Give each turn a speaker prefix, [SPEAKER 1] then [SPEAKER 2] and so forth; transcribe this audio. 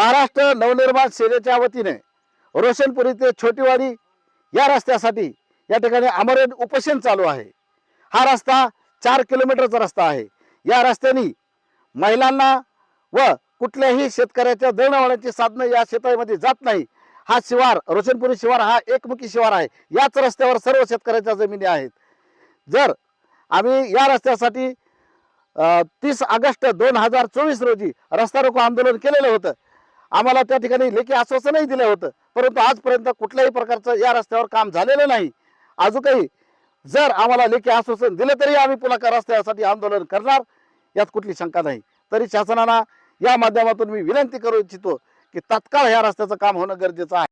[SPEAKER 1] महाराष्ट्र नवनिर्माण सेनेच्या वतीने रोशनपुरी ते छोटीवाडी या रस्त्यासाठी या ठिकाणी अमरण उपोषण चालू आहे. हा रस्ता चार किलोमीटरचा रस्ता आहे. या रस्त्याने महिलांना व कुठल्याही शेतकऱ्याच्या दळणवळणाची साधनं या शेतामध्ये जात नाही. हा शिवार रोशनपुरी शिवार हा एकमुखी शिवार आहे. याच रस्त्यावर सर्व शेतकऱ्याच्या जमिनी आहेत. जर आम्ही या रस्त्यासाठी तीस ऑगस्ट दोन हजार चोवीस रोजी रस्ता रोको आंदोलन केलेलं होतं आम्हाला त्या ठिकाणी लेखी आश्वासनही दिलं होतं. परंतु आजपर्यंत कुठल्याही प्रकारचं या रस्त्यावर काम झालेलं नाही. अजूनही जर आम्हाला लेखी आश्वासन दिलं तरी आम्ही पुन्हा त्या रस्त्यासाठी आंदोलन करणार यात कुठली शंका नाही. तरी शासनाला या माध्यमातून मी विनंती करू इच्छितो की तत्काळ या रस्त्याचं काम होणं गरजेचं आहे.